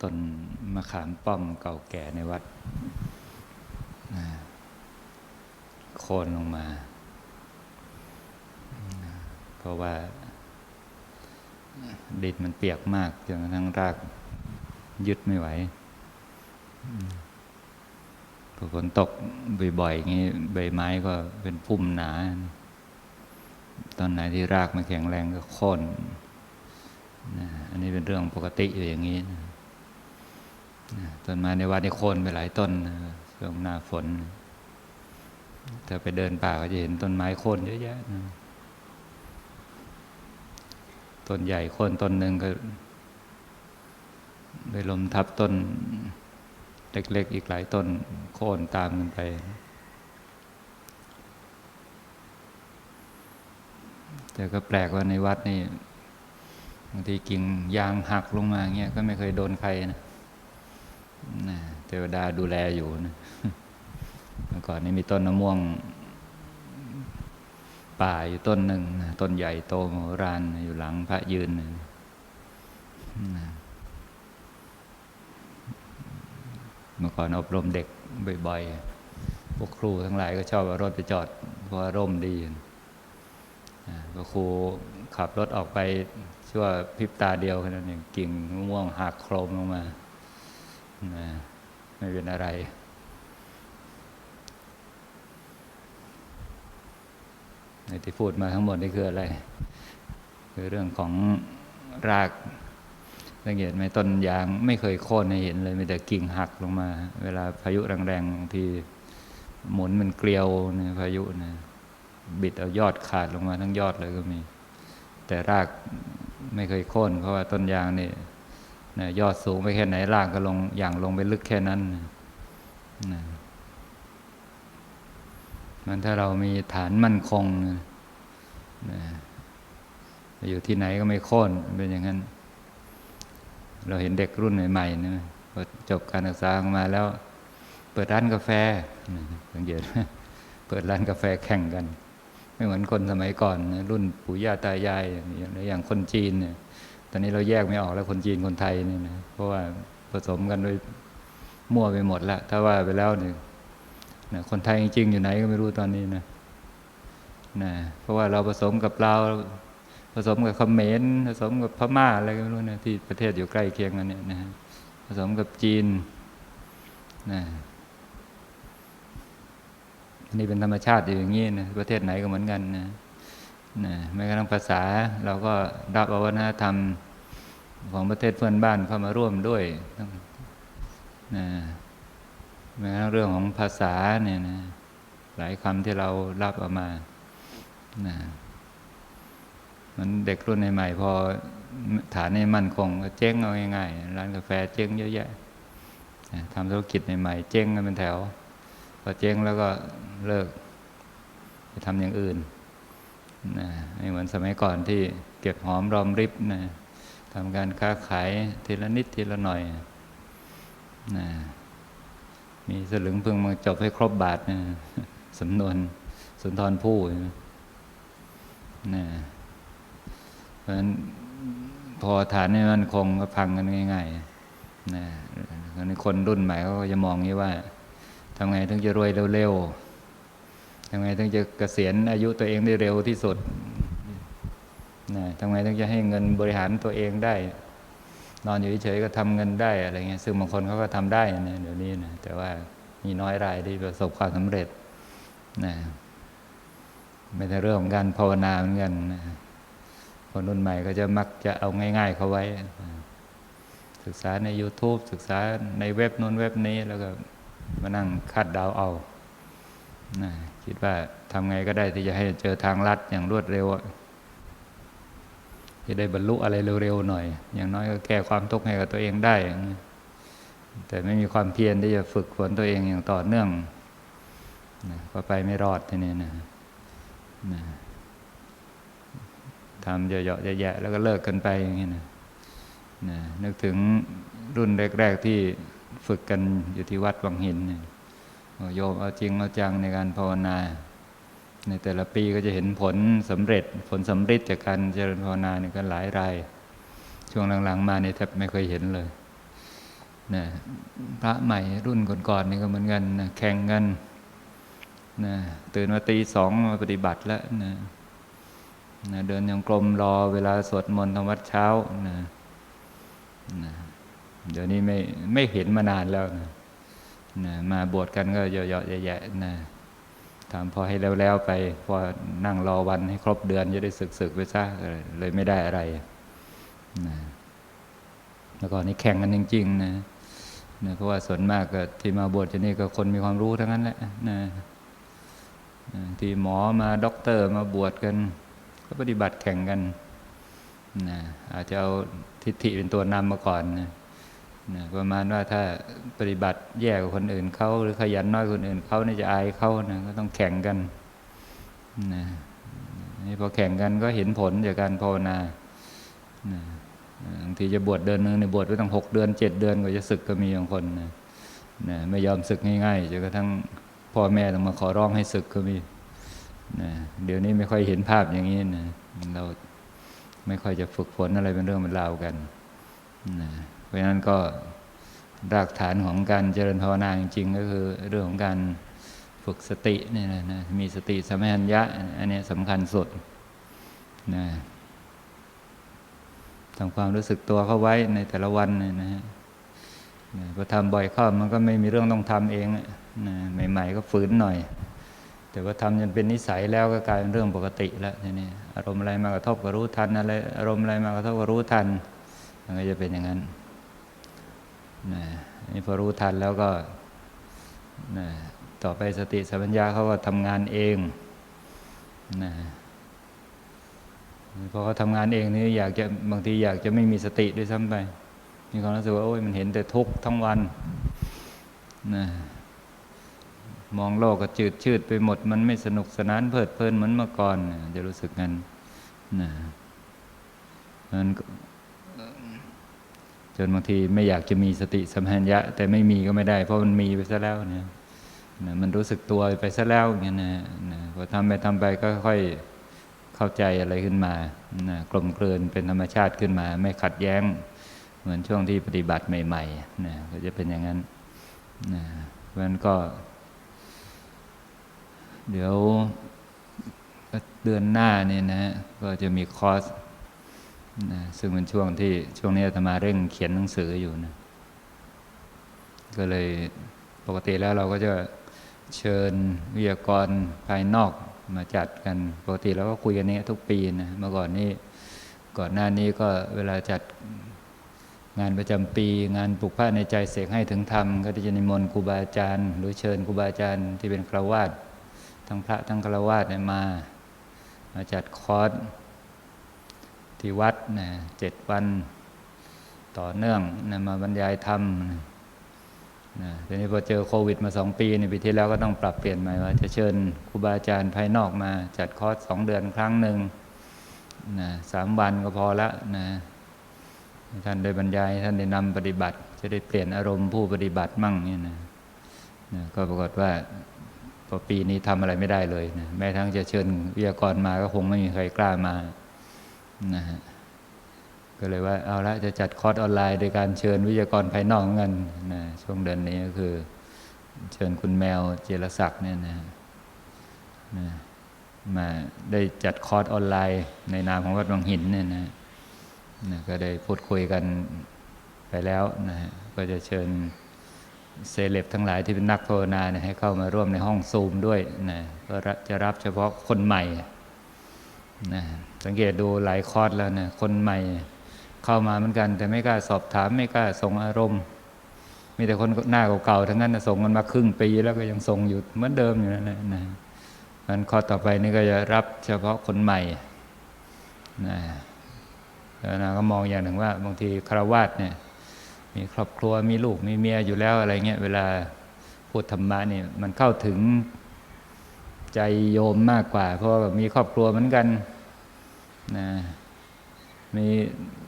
ต้นมะขามป้อมเก่าแก่ในวัดโค่นลงมา เพราะว่า ดินมันเปียกมากจนกระทั่งรากยึดไม่ไหวพอฝนตกบ่อยๆอย่างนี้ใบไม้ก็เป็นพุ่มหนา ตอนไหนที่รากมันแข็งแรงก็โค่นอันนี้เป็นเรื่องปกติอยู่อย่างนี้นะ ต้นไม้ในวัดนี่โค่นไปหลายต้นช่วงหน้าฝนถ้าไปเดินป่าก็จะเห็นต้นไม้โค่นเยอะแยะนะต้นใหญ่โค่นต้นหนึ่งก็ไปลมทับต้น เล็กๆ อีกหลายต้น โค่นตามกันไป แต่ก็แปลกว่าในวัดนี่บางทีกิ่งยางหักลงมาเงี้ยก็ไม่เคยโดนใครนะ เทวดาดูแลอยู่นะเมื่อก่อนนี้มีต้นมะม่วง ป่าอยู่ต้นหนึ่งนะต้นใหญ่โตโหฬารอยู่หลังพระยืนนะเมื่อก่อนอบรมเด็กบ่อยๆ พวกครูทั้งหลายก็ชอบเอารถไปจอดเพราะร่มดีอ่าพอครูขับรถออกไปชั่วพริบตาเดียวแค่นั้นเองกิ่งมะม่วงหักโครมลงมา ไม่เป็นอะไร ในที่พูดมาทั้งหมดนี่คืออะไร คือเรื่องของรากสังเกตไหมต้นยางไม่เคยโค่นให้เห็นเลยมีแต่กิ่งหักลงมา เวลาพายุแรงๆบางทีหมุนมันเกลียวเนี่ยพายุนะบิดเอายอดขาดลงมาทั้งยอดเลยก็มี แต่รากไม่เคยโค่นเพราะว่าต้นยางนี่ นะยอดสูงไปแค่ไหนรากก็ลงอย่างลงไปลึกแค่นั้นนะมันถ้าเรามีฐานมั่นคงนะนะอยู่ที่ไหนก็ไม่โค่นเป็นอย่างนั้น เราเห็นเด็กรุ่นใหม่ๆนะพอจบการศึกษาออกมาแล้ว เปิดร้านกาแฟสังเกตเปิดร้านกาแฟแข่งกัน ไม่เหมือนคนสมัยก่อนนะรุ่นปู่ย่าตายาย อย่างคนจีนเนี่ย ตอนนี้เราแยกไม่ออกแล้วคนจีนคนไทยเนี่ยนะเพราะว่าผสมกันโดยมั่วไปหมดละถ้าว่าไปแล้วเนี่ยนะคนไทยจริงๆอยู่ไหนก็ไม่รู้ตอนนี้นะนะเพราะว่าเราผสมกับเราวผสมกับเขมรผสมกับพม่าอะไรก็ไม่รู้นะที่ประเทศอยู่ใกล้เคียงกันเนี่ยนะผสมกับจีนนะอันนี้เป็นธรรมชาติอยู่อย่างนี้นะประเทศไหนก็เหมือนกันนะ นะแม้กระทั่งภาษาเราก็รับเอาวัฒนธรรมของประเทศเพื่อนบ้านเข้ามาร่วมด้วยนะแม้กระทั่งเรื่องของภาษาเนี่ยนะหลายคำที่เรารับเอามานะมันเด็กรุ่นใหม่ๆพอฐานในมั่นคงก็เจ๊งเอาง่ายๆร้านกาแฟเจ๊งเยอะแยะทำธุรกิจใหม่ๆเจ๊งกันเป็นแถว พอเจ๊งแล้วก็เลิกไปทำอย่างอื่น นะไม่เหมือนสมัยก่อนที่เก็บหอมรอมริบนะทำการค้าขายทีละนิดทีละหน่อยนะมีสลึงพึงมาจบให้ครบบาทนะสำนวนสุนทรภู่นะนะเพราะฉะนั้นพอฐานนี้มันคงก็พังกันง่ายๆนะคนรุ่นใหม่เขาก็จะมองนี้ว่าทำไงถึงจะรวยเร็วๆ ทำไงถึงจะเกษียณอายุตัวเองได้เร็วที่สุดนะทำไงถึงจะให้เงินบริหารตัวเองได้ นอนอยู่เฉยๆก็ทำเงินได้อะไรเงี้ยซึ่งบางคนเขาก็ทำได้นะเดี๋ยวนี้นะแต่ว่ามีน้อยรายที่ประสบความสำเร็จนะไม่ใช่เรื่องของการภาวนาเหมือนกันนะคนรุ่นใหม่ก็จะมักจะเอาง่าย ๆ เขาไว้ ศึกษาใน YouTube ศึกษาในเว็บนู้นเว็บนี้แล้วก็มานั่งคาดดาวเอานะ คิดว่าทำไงก็ได้ที่จะให้เจอทางลัดอย่างรวดเร็วจะได้บรรลุอะไรเร็วๆหน่อย อย่างน้อยก็แก้ความทุกข์ให้กับตัวเองได้ แต่ไม่มีความเพียรที่จะฝึกฝนตัวเองอย่างต่อเนื่องนะก็ไปไม่รอดทีนี้นะนะทำเยอะๆแยะๆแล้วก็เลิกกันไปอย่างนี้นะนะนึกถึงรุ่นแรก ๆที่ฝึกกันอยู่ที่วัดวังหินเนี่ย โยมเอาจริงเอาจังในการภาวนา ในแต่ละปีก็จะเห็นผลสำเร็จผลสำเร็จจากการเจริญภาวนาเนี่ยกันหลายราย ช่วงหลังๆ มาเนี่ยแทบไม่เคยเห็นเลยนะพระใหม่รุ่นก่อนๆนี่ก็เหมือนกันนะแข่งกันนะตื่นมาตีสองมาปฏิบัติแล้วนะนะเดินยังกลมรอเวลาสวดมนต์ทำวัดเช้านะนะเดี๋ยวนี้ไม่ไม่เห็นมานานแล้วนะ นะมาบวชกันก็เยอะๆแยะๆนะทำพอให้แล้วๆไป พอนั่งรอวันให้ครบเดือนจะได้ศึกๆไปซะเลยไม่ได้อะไรนะแล้วก็นี่แข่งกันจริง ๆ นะนะเพราะว่าส่วนมากก็ที่มาบวชที่นี่ก็คนมีความรู้ทั้งนั้นแหละนะนะที่หมอมาด็อกเตอร์มาบวชกัน ก็ปฏิบัติแข่งกันนะอาจจะเอาทิฏฐิเป็นตัวนำมาก่อนนะ นะประมาณว่าถ้าปฏิบัติแย่กว่าคนอื่นเขาหรือขยันน้อยกว่าคนอื่นเขาเนี่ยจะอายเขานะก็ต้องแข่งกันนะนี่พอแข่งกันก็เห็นผลจากการภาวนานะบางทีจะบวชเดือนหนึงในยบวชไปตั้งหกเดือนเจ็ดเดือนกว่าจะศึกก็มีบางคนนะนะไม่ยอมศึกง่ายๆจนกระทั่งพ่อแม่ต้องมาขอร้องให้ศึกก็มีนะเดี๋ยวนี้ไม่ค่อยเห็นภาพอย่างนี้นะเราไม่ค่อยจะฝึกฝนอะไรเป็นเรื่องเป็นราวกันนะ เพราะฉะนั้นก็รากฐานของการเจริญภาวนาจริงๆ ก็คือเรื่องของการฝึกสตินี่นะนะมีสติสมัชัญญะอันนี้สำคัญสุดนะทำความรู้สึกตัวเข้าไว้ในแต่ละวันนะฮะนะพอทำบ่อยเข้ามันก็ไม่มีเรื่องต้องทำเองนะใหม่ ๆ ก็ฝืนหน่อย แต่ว่าทำจนเป็นนิสัยแล้วก็กลายเป็นเรื่องปกติแล้วทีนี้อารมณ์อะไรมากระทบก็รู้ทันอะไรอารมณ์อะไรมากระทบก็รู้ทันมันก็จะเป็นอย่างนั้น นะนี่พอรู้ทันแล้วก็นะต่อไปสติสัมปชัญญะเขาก็ทำงานเองนะพอเขาทำงานเองนี่อยากจะบางทีอยากจะไม่มีสติด้วยซ้ำไป มีความรู้สึกว่าโอ้ยมันเห็นแต่ทุกข์ทั้งวันนะมองโลกก็จืดชืดไปหมด มันไม่สนุกสนานเพลิดเพลินเหมือนเมื่อก่อน จะรู้สึกงั้นนะมัน จนบางทีไม่อยากจะมีสติสัมปชัญญะ แต่ไม่มีก็ไม่ได้ เพราะมันมีไปซะแล้วเนี่ยนะมันรู้สึกตัวไปซะแล้วอย่างนี้นะนะพอทำไปทำไปก็ค่อยเข้าใจอะไรขึ้นมานะกลมเกลืนเป็นธรรมชาติขึ้นมา ไม่ขัดแย้ง เหมือนช่วงที่ปฏิบัติใหม่ๆนะก็จะเป็นอย่างนั้นนะเพราะฉะนั้นก็ เดี๋ยวเดือนหน้าเนี่ยนะ ก็จะมีคอร์ส นะซึ่งเป็นช่วงที่ช่วงนี้อาตมาเร่งเขียนหนังสืออยู่นะก็เลยปกติแล้วเราก็จะเชิญวิทยากรภายนอกมาจัดกัน ปกติเราก็คุยกันนี้ทุกปีนะเมื่อก่อนนี้ก่อนหน้านี้ก็เวลาจัดงานประจำปี งานปลุกพระในใจเสกให้ถึงธรรม ก็จะนิมนต์ครูบาอาจารย์ หรือเชิญครูบาอาจารย์ที่เป็นคราวาสทั้งพระทั้งฆราวาสเนี่ยมามาจัดคอร์ส ที่วัดนะเจ็ดวันต่อเนื่องนะมาบรรยายธรรมนะทีนี้พอเจอโควิดมาสองปีในปีที่แล้วก็ต้องปรับเปลี่ยนใหม่ว่า จะเชิญครูบาอาจารย์ภายนอกมาจัดคอร์สสองเดือนครั้งหนึ่งนะสามวันก็พอละนะท่านได้บรรยายท่านได้นำปฏิบัติ จะได้เปลี่ยนอารมณ์ผู้ปฏิบัติมั่งเนี่ยนะนะก็ปรากฏว่าพอปีนี้ทำอะไรไม่ได้เลยนะแม้ทั้งจะเชิญวิทยากรมาก็คงไม่มีใครกล้ามา นะฮะก็เลยว่าเอาละจะจัดคอร์สออนไลน์โดยการเชิญวิทยากรภายนอกเงินนะช่วงเดือนนี้ก็คือ เชิญคุณแมวเจรศักดิ์เนี่ยนะนะมาได้จัดคอร์สออนไลน์ในนามของวัดบางหินเนี่ยนะนะก็ได้พูดคุยกันไปแล้วนะฮะก็จะเชิญเซเลบทั้งหลายที่เป็นนักภาวนาเนี่ยให้เข้ามาร่วมในห้องซูมด้วยนะก็จะรับเฉพาะคนใหม่ นะสังเกตดูหลายคอร์สแล้วนะคนใหม่เข้ามาเหมือนกัน แต่ไม่กล้าสอบถามไม่กล้าส่งอารมณ์ มีแต่คนหน้าเก่าๆทั้งนั้นนะส่งกันมาครึ่งปีแล้วก็ยังส่งอยู่เหมือนเดิมอยู่นั่นแหละนะมันข้อต่อไปนี่ก็จะรับเฉพาะคนใหม่นะแล้วนะก็มองอย่างหนึ่งว่า บางทีคารวาสเนี่ย มีครอบครัวมีลูกมีเมียอยู่แล้วอะไรเงี้ยเวลาพูดธรรมะเนี่ยมันเข้าถึง ใจโยมมากกว่า เพราะว่ามีครอบครัวเหมือนกันนะมี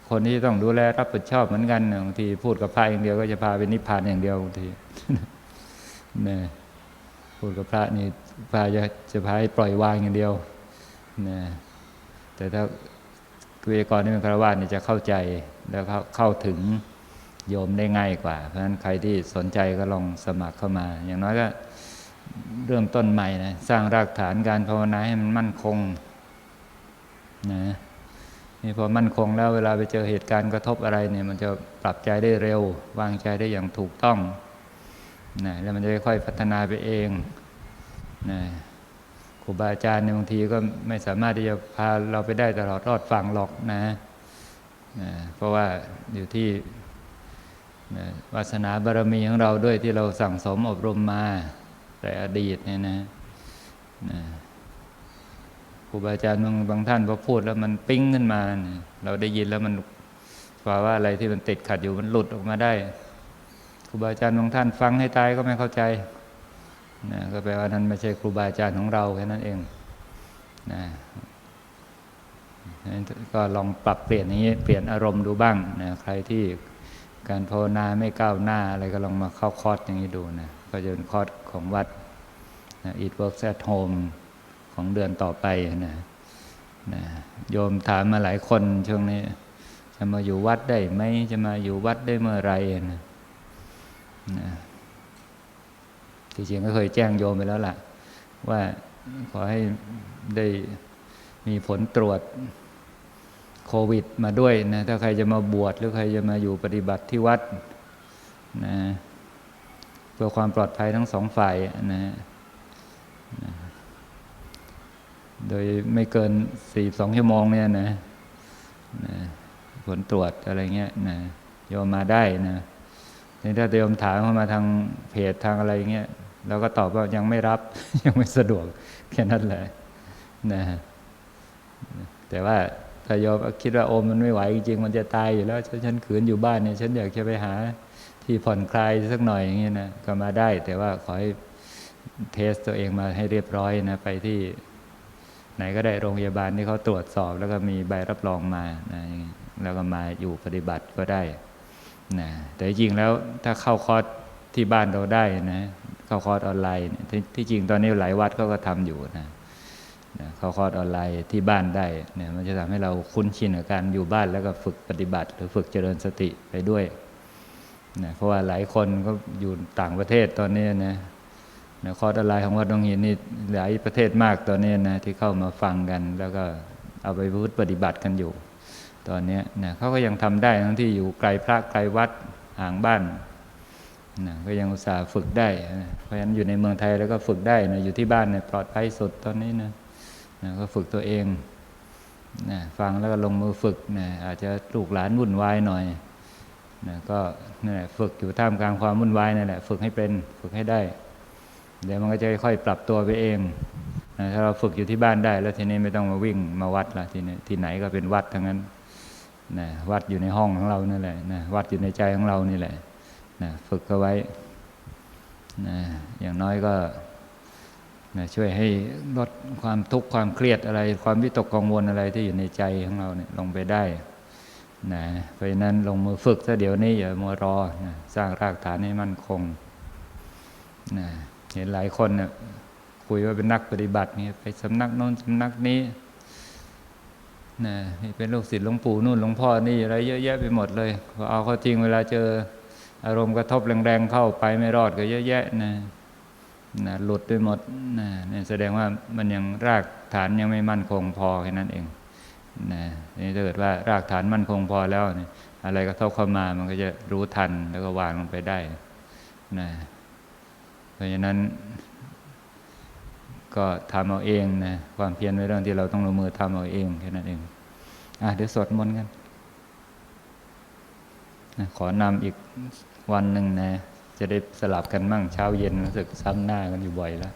คนที่ต้องดูแลรับผิดชอบเหมือนกันบางทีพูดกับพระอย่างเดียวก็จะพาไปนิพพานอย่างเดียวบางทีนะพูดกับพระนี่พาจะจะพาให้ปล่อยวางอย่างเดียวนะแต่ถ้าวิทยากรที่เป็นคารวะนี่จะเข้าใจแล้วเข้าเข้าถึงโยมได้ง่ายกว่า เพราะฉะนั้นใครที่สนใจก็ลองสมัครเข้ามา อย่างน้อยก็ เริ่มต้นใหม่นะสร้างรากฐานการภาวนาให้มันมั่นคงนะนี่พอมั่นคงแล้วเวลาไปเจอเหตุการณ์กระทบอะไรเนี่ย มันจะปรับใจได้เร็ว วางใจได้อย่างถูกต้องนะแล้วมันจะค่อยพัฒนาไปเองนะครูบาอาจารย์ในบางทีก็ไม่สามารถที่จะพาเราไปได้ตลอดรอดฝั่งหรอกนะนะเพราะว่าอยู่ที่นะวาสนาบารมีของเราด้วยที่เราสั่งสมอบรมมา แต่อดีตเนี่ยนะนะครูบาอาจารย์บางบางท่านพอพูดแล้วมันปิ้งขึ้นมาเนเราได้ยินแล้วมันแปลว่าอะไรที่มันติดขัดอยู่มันหลุดออกมาได้ครูบาอาจารย์บางท่านฟังให้ตายก็ไม่เข้าใจนะก็แปลว่านั้นไม่ใช่ครูบาอาจารย์ของเราแค่นั้นเองนะก็ลองปรับเปลี่ยนอย่างนี้เปลี่ยนอารมณ์ดูบ้างนะใครที่การภาวนาไม่ก้าวหน้าอะไรก็ลองมาเข้าคอร์สอย่างนี้ดูนะ ก็จะเป็นคอร์สของวัดนะ It Works at Home ของเดือนต่อไปนะนะโยมถามมาหลายคนช่วงนี้จะมาอยู่วัดได้ไหมจะมาอยู่วัดได้เมื่อไรนะนะที่จริงก็เคยแจ้งโยมไปแล้วล่ะ ว่าขอให้ได้มีผลตรวจโควิดมาด้วยนะถ้าใครจะมาบวชหรือใครจะมาอยู่ปฏิบัติที่วัดนะ พื่อความปลอดภัยทั้งสองฝ่ายนะนะโดยไม่เกินสี่สองชั่วโมงเนี่ยนะนะผลตรวจอะไรเงี้ยนะโยมมาได้นะนี่ถ้าโยมถามเข้ามาทางเพจทางอะไรเงี้ยเราก็ตอบว่ายังไม่รับ ยังไม่สะดวกแค่นั้นแหละนะแต่ว่าถ้าโยมคิดว่าโอมมันไม่ไหวจริงๆมันจะตายอยู่แล้วฉันฉันขืนอยู่บ้านเนี่ย ฉันอยากจะไปหา ที่ผ่อนคลายสักหน่อยอย่างเงี้ยนะก็มาได้ แต่ว่าขอให้เทสตัวเองมาให้เรียบร้อยนะไปที่ไหนก็ได้โรงพยาบาลที่เขาตรวจสอบแล้วก็มีใบรับรองมานะแล้วก็มาอยู่ปฏิบัติก็ได้นะแต่จริงๆแล้วถ้าเข้าคอร์สที่บ้านเราได้นะเข้าคอร์สออนไลน์ที่ที่จริงตอนนี้หลายวัดเขาก็ทำอยู่นะนะเข้าคอร์สออนไลน์ที่บ้านได้เนี่ยมันจะทำให้เราคุ้นชินกับการอยู่บ้านแล้วก็ฝึกปฏิบัติ หรือฝึกเจริญสติไปด้วย นะเพราะว่าหลายคนก็อยู่ต่างประเทศตอนนี้นะนะคอร์สออนไลน์ของวัดดงหินนี่หลายประเทศมากตอนนี้นะที่เข้ามาฟังกัน แล้วก็เอาไปพูดปฏิบัติกันอยู่ ตอนนี้นะเขาก็ยังทำได้ทั้งที่อยู่ไกลพระไกลวัดห่างบ้านนะก็ยังอุตส่าห์ฝึกได้นะเพราะฉะนั้นอยู่ในเมืองไทยแล้วก็ฝึกได้นะอยู่ที่บ้านเนี่ยปลอดภัยสุดตอนนี้นะนะก็ฝึกตัวเองนะฟังแล้วก็ลงมือฝึกนะอาจจะลูกหลานวุ่นวายหน่อย นะก็นี่แหละฝึกอยู่ท่ามกลางความวุ่นวายนั่นแหละฝึกให้เป็นฝึกให้ได้ เดี๋ยวมันก็จะค่อยๆปรับตัวไปเองนะถ้าเราฝึกอยู่ที่บ้านได้ แล้วทีนี้ไม่ต้องมาวิ่งมาวัดละทีนี้ที่ไหนก็เป็นวัดทั้งนั้นนะวัดอยู่ในห้องของเรานั่นแหละนะวัดอยู่ในใจของเรานี่แหละนะฝึกเอาไว้นะอย่างน้อยก็นะช่วยให้ลดความทุกข์ความเครียดอะไร ความวิตกกังวลอะไรที่อยู่ในใจของเราเนี่ยลงไปได้ นะเพราะฉะนั้นลงมือฝึกซะเดี๋ยวนี้อย่ามัวรอนะสร้างรากฐานให้มั่นคงนะเห็นหลายคนเนี่ยคุยว่าเป็นนักปฏิบัติเนี่ยไปสำนักโน้นสำนักนี้นะเป็นลูกศิษย์หลวงปู่นู่นหลวงพ่อนี่อะไรเยอะแยะไปหมดเลยพอเอาเข้าจริงเวลาเจออารมณ์กระทบแรงๆเข้าไปไม่รอดก็เยอะแยะนะนะหลุดไปหมดนะนี่แสดงว่ามันยังรากฐานยังไม่มั่นคงพอแค่นั้นเอง นะนี่ถ้าเกิดว่ารากฐานมั่นคงพอแล้วเนี่ยอะไรกระทบเข้ามามันก็จะรู้ทันแล้วก็วางลงไปได้นะเพราะฉะนั้น ก็ทำเอาเองนะความเพียรเป็นเรื่องที่เราต้องลงมือทำเอาเองแค่นั้นเองอะเดี๋ยวสวดมนต์กันนะขอนำอีกวันหนึ่งนะ จะได้สลับกันมั่งเช้าเย็นรู้สึกซ้ำหน้ากันอยู่บ่อยแล้ว